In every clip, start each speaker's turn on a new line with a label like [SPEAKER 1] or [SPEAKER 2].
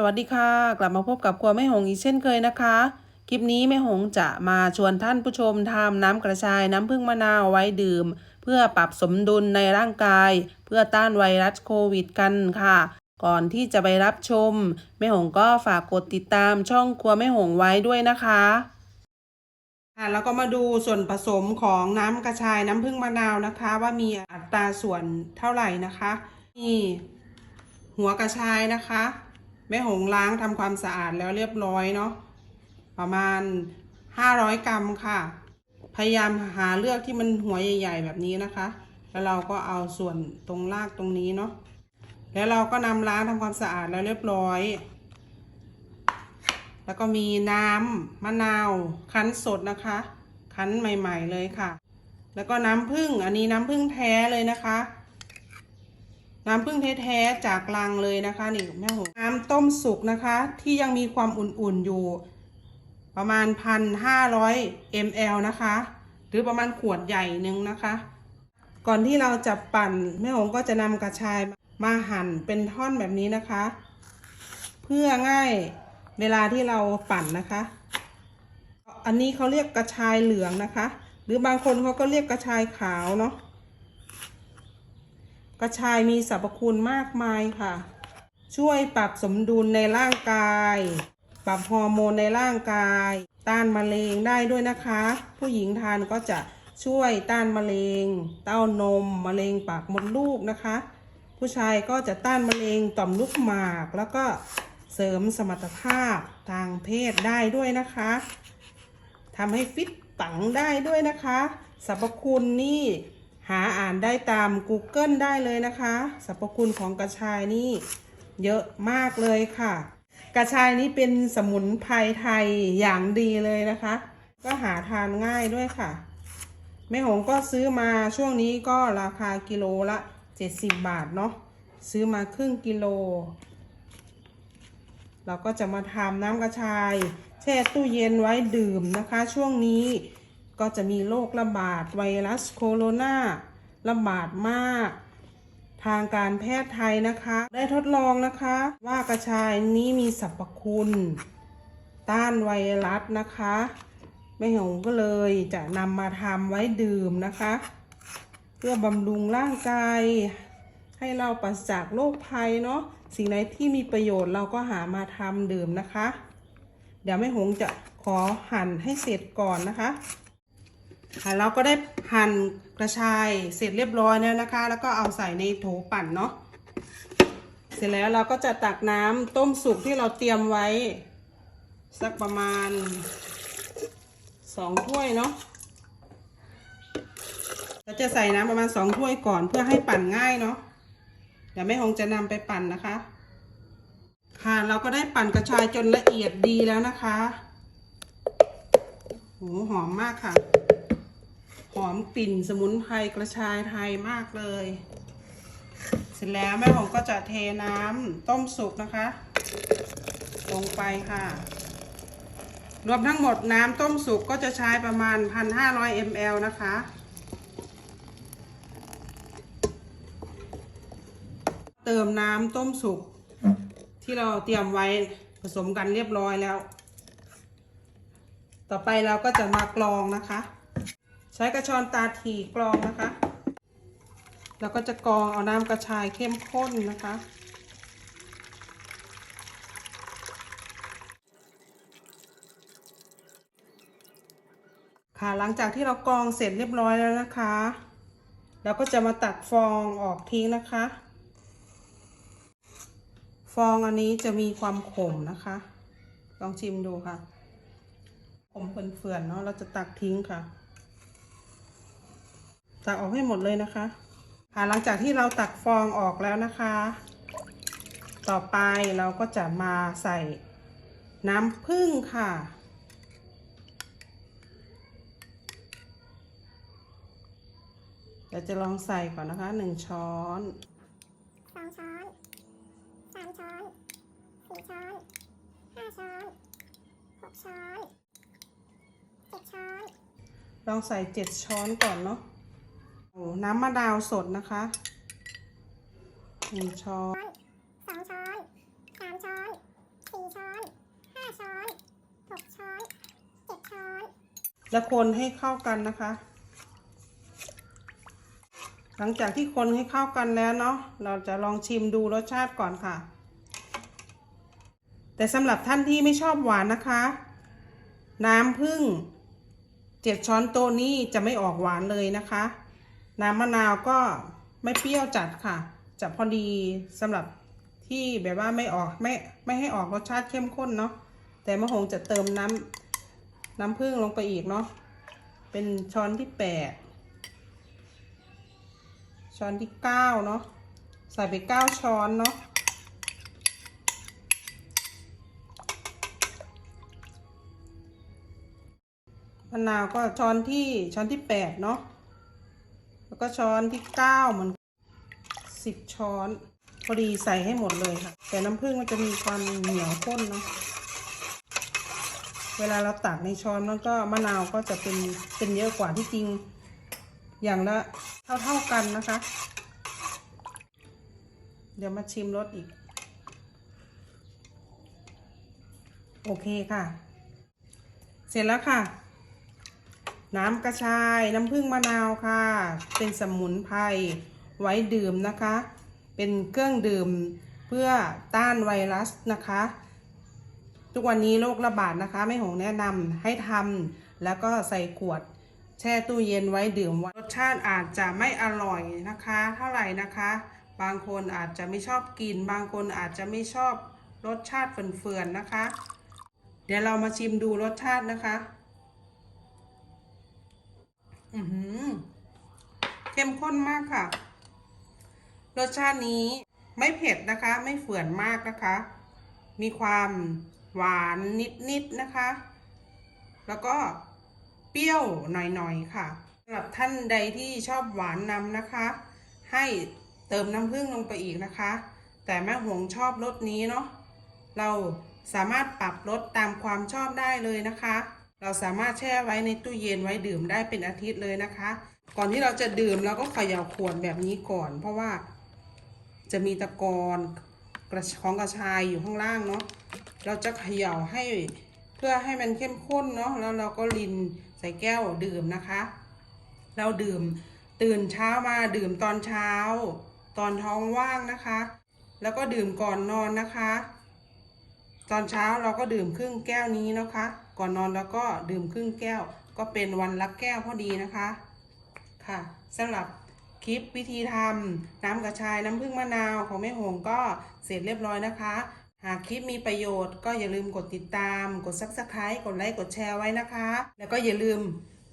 [SPEAKER 1] สวัสดีค่ะ กลับมาพบกับครัวแม่หงอีกเช่นเคยนะคะ คลิปนี้แม่หงจะมาชวนท่านผู้ชมทำน้ำกระชายน้ำผึ้งมะนาวไว้ดื่ม เพื่อปรับสมดุลในร่างกาย เพื่อต้านไวรัสโควิดกันค่ะ ก่อนที่จะไปรับชม แม่หงก็ฝากกดติดตามช่องครัวแม่หงไว้ด้วยนะคะค่ะแล้วก็มาดูส่วนผสมของน้ำกระชายน้ำผึ้งมะนาวนะคะ ว่ามีอัตราส่วนเท่าไหร่นะคะนี่หัวกระชายนะคะ แม่หงล้างทำความสะอาดแล้วเรียบร้อยเนาะประมาณ 500 กรัมค่ะ พยายามหาเลือกที่มันหัวใหญ่ ๆ แบบนี้นะคะ แล้วเราก็เอาส่วนตรงรากตรงนี้เนาะแล้วเราก็นำล้างทำความสะอาดแล้วเรียบร้อย แล้วก็มีน้ำมะนาวคั้นสดนะคะ คั้นใหม่ ๆ เลยค่ะ แล้วก็น้ำผึ้งอันนี้น้ำผึ้งแท้เลยนะคะ น้ำผึ้งแท้ๆจากลังเลยนะคะนี่แม่หงน้ำต้มสุกนะคะ ที่ยังมีความอุ่นๆอยู่ ประมาณพันห้าร้อยมลนะคะ หรือประมาณขวดใหญ่หนึ่งนะคะ ก่อนที่เราจะปั่นแม่หงก็จะนำกระชายมาหั่นเป็นท่อนแบบนี้นะคะ เพื่อง่ายเวลาที่เราปั่นนะคะ อันนี้เขาเรียกกระชายเหลืองนะคะ หรือบางคนเขาก็เรียกกระชายขาวเนาะ กระชายมีสรรพคุณมากมายค่ะ ช่วยปรับสมดุลในร่างกาย ปรับฮอร์โมนในร่างกาย ต้านมะเร็งได้ด้วยนะคะ ผู้หญิงทานก็จะช่วยต้านมะเร็ง เต้านมมะเร็งปากมดลูกนะคะ ผู้ชายก็จะต้านมะเร็งต่อมลูกหมาก แล้วก็เสริมสมรรถภาพทางเพศได้ด้วยนะคะทำให้ฟิตปังได้ด้วยนะคะสรรพคุณนี่ หาอ่านได้ตาม Google ได้เลยนะคะสรรพคุณของกระชายนี่เยอะมากเลยค่ะ กระชายนี้เป็นสมุนไพรไทยอย่างดีเลยนะคะ ก็หาทานง่ายด้วยค่ะ แม่หงก็ซื้อมาช่วงนี้ก็ราคากิโลละ 70 บาทเนาะซื้อมาครึ่งกิโล เราก็จะมาทำน้ำกระชาย แช่ตู้เย็นไว้ดื่มนะคะ ช่วงนี้ ก็จะมีโรคระบาดไวรัสโคโรนาระบาดมาก ทางการแพทย์ไทยนะคะ ได้ทดลองนะคะ ว่ากระชายนี้มีสรรพคุณ ต้านไวรัสนะคะแม่หงก็เลยจะนำมาทำไว้ดื่มนะคะ เพื่อบำรุงร่างกายให้เราปราศจากโรคภัยเนาะสิ่งไหนที่มีประโยชน์เราก็หามาทำดื่มนะคะ เดี๋ยวแม่หงจะขอหั่นให้เสร็จก่อนนะคะ ค่ะเราก็ได้หั่นกระชายเสร็จเรียบร้อยแล้วนะคะ แล้วก็เอาใส่ในโถปั่นเนาะเสร็จแล้วเราก็จะตักน้ำต้มสุกที่เราเตรียมไว้ สักประมาณสองถ้วยเนาะเราจะใส่น้ำประมาณสองถ้วยก่อนเพื่อให้ปั่นง่ายเนาะเดี๋ยวแม่หงจะนำไปปั่นนะคะ ค่ะเราก็ได้ปั่นกระชายจนละเอียดดีแล้วนะคะโหหอมมากค่ะ อมกลิ่นสมุนไพรกระชายไทยมากเลย เสร็จแล้วแม่หงก็จะเทน้ำต้มสุกนะคะ ลงไปค่ะ รวมทั้งหมดน้ำต้มสุกก็จะใช้ประมาณ 1,500 ml นะคะเติมน้ำต้มสุกที่เราเตรียมไว้ผสมกันเรียบร้อยแล้ว ต่อไปเราก็จะมากรองนะคะ ใช้กระชอนตาถี่กรองนะคะ แล้วก็จะกรองเอาน้ำกระชายเข้มข้นนะคะ ค่ะหลังจากที่เรากรองเสร็จเรียบร้อยแล้วนะคะเราก็จะมาตักฟองออกทิ้งนะคะ ฟองอันนี้จะมีความขมนะคะ ลองชิมดูค่ะ ขมเฟื่อนๆเนาะเราจะตักทิ้งค่ะ ตักออกให้หมดเลยนะคะค่ะหลังจากที่เราตักฟองออกแล้วนะคะ ต่อไปเราก็จะมาใส่น้ำผึ้งค่ะ เดี๋ยวจะลองใส่ก่อนนะคะหนึ่งช้อน
[SPEAKER 2] สองช้อนสามช้อนสี่ช้อนห้าช้อนหกช้อนเจ็ดช้อน
[SPEAKER 1] ลองใส่เจ็ดช้อนก่อนเนาะโอ้ น้ำมะนาวสดนะคะหนึ่งช้อน
[SPEAKER 2] สองช้อนสามช้อนสกช้อนเจ็ดช้อน
[SPEAKER 1] แล้วคนให้เข้ากันนะคะ หลังจากที่คนให้เข้ากันแล้วเนาะเราจะลองชิมดูรสชาติก่อนค่ะ แต่สำหรับท่านที่ไม่ชอบหวานนะคะ น้ำผึ้งเจ็ดช้อนโต๊ะนี้จะไม่ออกหวานเลยนะคะ น้ำมะนาวก็ไม่เปรี้ยวจัดค่ะ จะพอดีสำหรับที่แบบว่าไม่ออกไม่ไม่ให้ออกรสชาติเข้มข้นเนาะแต่มะหงจะเติมน้ำน้ำผึ้งลงไปอีกเนาะเป็นช้อนที่แปดช้อนที่เก้าเนาะใส่ไปเก้าช้อนเนาะมะนาวก็ช้อนที่ช้อนที่แปดเนาะ แล้วก็ช้อนที่เก้าเหมือนสิบช้อนพอดีใส่ให้หมดเลยค่ะ แต่น้ำผึ้งมันจะมีความเหนียวข้นเนาะเวลาเราตักในช้อนมันก็มะนาวก็จะเป็นเป็นเยอะกว่าที่จริง อย่างละเท่าเท่ากันนะคะ เดี๋ยวมาชิมรสอีก โอเคค่ะ เสร็จแล้วค่ะ น้ำกระชาย น้ำผึ้งมะนาวค่ะ เป็นสมุนไพรไว้ดื่มนะคะ เป็นเครื่องดื่มเพื่อต้านไวรัสนะคะ ทุกวันนี้โรคระบาดนะคะแม่หงแนะนำให้ทำแล้วก็ใส่ขวดแช่ตู้เย็นไว้ดื่มไว้รสชาติอาจจะไม่อร่อยนะคะ เท่าไหร่นะคะ บางคนอาจจะไม่ชอบกิน บางคนอาจจะไม่ชอบรสชาติเฟื่อนๆนะคะ เดี๋ยวเรามาชิมดูรสชาตินะคะ อือหือเข้มข้นมากค่ะ รสชาตินี้ไม่เผ็ดนะคะ ไม่เฝื่อนมากนะคะ มีความหวานนิดๆนะคะ แล้วก็เปรี้ยวหน่อยๆค่ะสำหรับท่านใดที่ชอบหวานนำนะคะ ให้เติมน้ำผึ้งลงไปอีกนะคะ แต่แม่หวงชอบรสนี้เนาะเราสามารถปรับรสตามความชอบได้เลยนะคะ เราสามารถแช่ไว้ในตู้เย็นไว้ดื่มได้เป็นอาทิตย์เลยนะคะ ก่อนที่เราจะดื่มเราก็เขย่าขวดแบบนี้ก่อน เพราะว่าจะมีตะกอนกระของกระชายอยู่ข้างล่างเนาะเราจะเขย่าให้เพื่อให้มันเข้มข้นเนาะแล้วเราก็ลินใส่แก้วดื่มนะคะ เราดื่มตื่นเช้ามาดื่มตอนเช้า ตอนท้องว่างนะคะ แล้วก็ดื่มก่อนนอนนะคะ ตอนเช้าเราก็ดื่มครึ่งแก้วนี้นะคะ ก่อนนอนแล้วก็ดื่มครึ่งแก้ว ก็เป็นวันละแก้วพอดีนะคะ ค่ะสำหรับคลิปวิธีทำน้ำกระชายน้ำผึ้งมะนาวของแม่หงก็เสร็จเรียบร้อยนะคะ หากคลิปมีประโยชน์ก็อย่าลืมกดติดตาม กด subscribe กดไลค์กดแชร์ไว้นะคะ แล้วก็อย่าลืม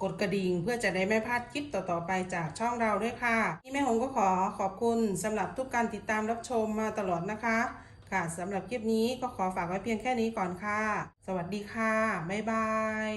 [SPEAKER 1] กดกระดิ่งเพื่อจะได้ไม่พลาดคลิปต่อๆไปจากช่องเราด้วยค่ะที่แม่หงก็ขอขอบคุณสำหรับทุกการติดตามรับชมมาตลอดนะคะ ค่ะสำหรับคลิปนี้ก็ขอฝากไว้เพียงแค่นี้ก่อนค่ะ สวัสดีค่ะ บ๊ายบาย